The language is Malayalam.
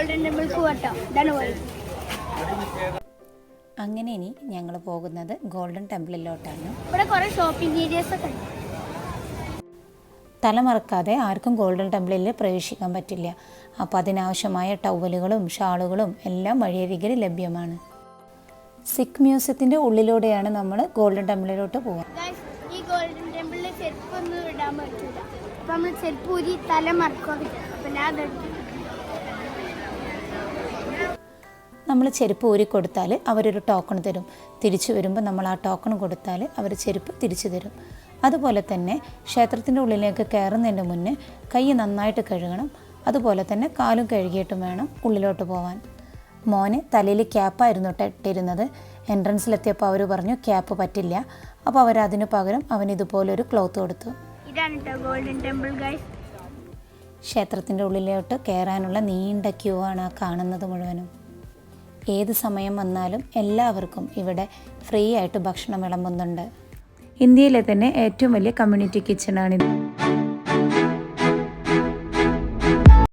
ഇതാണ് വഴി അങ്ങനെ ഇനി ഞങ്ങൾ പോകുന്നത് ഗോൾഡൻ ടെമ്പിളിലോട്ടാണ് ഇവിടെ കുറേ ഷോപ്പിംഗ് ഏരിയസ് ഒക്കെ ഉണ്ട്. തലമറക്കാതെ ആർക്കും ഗോൾഡൻ ടെമ്പിളിൽ പ്രവേശിക്കാൻ പറ്റില്ല. അപ്പോൾ അതിനാവശ്യമായ ടവലുകളും ഷാളുകളും എല്ലാം വഴിയരികിൽ ലഭ്യമാണ്. സിഖ് മ്യൂസിയത്തിന്റെ ഉള്ളിലൂടെയാണ് നമ്മൾ ഗോൾഡൻ ടെമ്പിളിലോട്ട് പോകുക ഈ ഗോൾഡൻ ടെമ്പിളിൽ ചെരുപ്പൊന്നും ഇടാൻ പറ്റില്ല അപ്പം നമ്മൾ ചെരുപ്പ് ഊരി തല മറക്കുക അപ്പം ഞാൻ നമ്മൾ ചെരുപ്പ് ഊരി കൊടുത്താൽ അവരൊരു ടോക്കൺ തരും. തിരിച്ചു വരുമ്പോൾ നമ്മൾ ആ ടോക്കൺ കൊടുത്താൽ അവർ ചെരുപ്പ് തിരിച്ചു തരും. അതുപോലെ തന്നെ ക്ഷേത്രത്തിന്റെ ഉള്ളിലേക്ക് കയറുന്നതിന്റെ മുന്നേ കൈ നന്നായിട്ട് കഴുകണം. അതുപോലെ തന്നെ കാലും കഴുകിയിട്ടും വേണം ഉള്ളിലോട്ട് പോകാൻ മോന് തലയിൽ ക്യാപ്പായിരുന്നു ട്ടോ ഇട്ടിരുന്നത്. എൻട്രൻസിലെത്തിയപ്പോൾ അവർ പറഞ്ഞു ക്യാപ്പ് പറ്റില്ല. അപ്പോൾ അവർ അതിന് പകരം അവൻ ഇതുപോലൊരു ക്ലോത്ത് കൊടുത്തു. ഇതാണ് ഗോൾഡൻ ടെമ്പിൾ ഗൈസ് ക്ഷേത്രത്തിന്റെ ഉള്ളിലോട്ട് കയറാനുള്ള നീണ്ട ക്യൂ ആണ് ആ കാണുന്നത് മുഴുവനും. ഏത് സമയം വന്നാലും എല്ലാവർക്കും ഇവിടെ ഫ്രീ ആയിട്ട് ഭക്ഷണം വിളമ്പുന്നുണ്ട്. ഇന്ത്യയിലെ തന്നെ ഏറ്റവും വലിയ കമ്മ്യൂണിറ്റി കിച്ചണാണിത്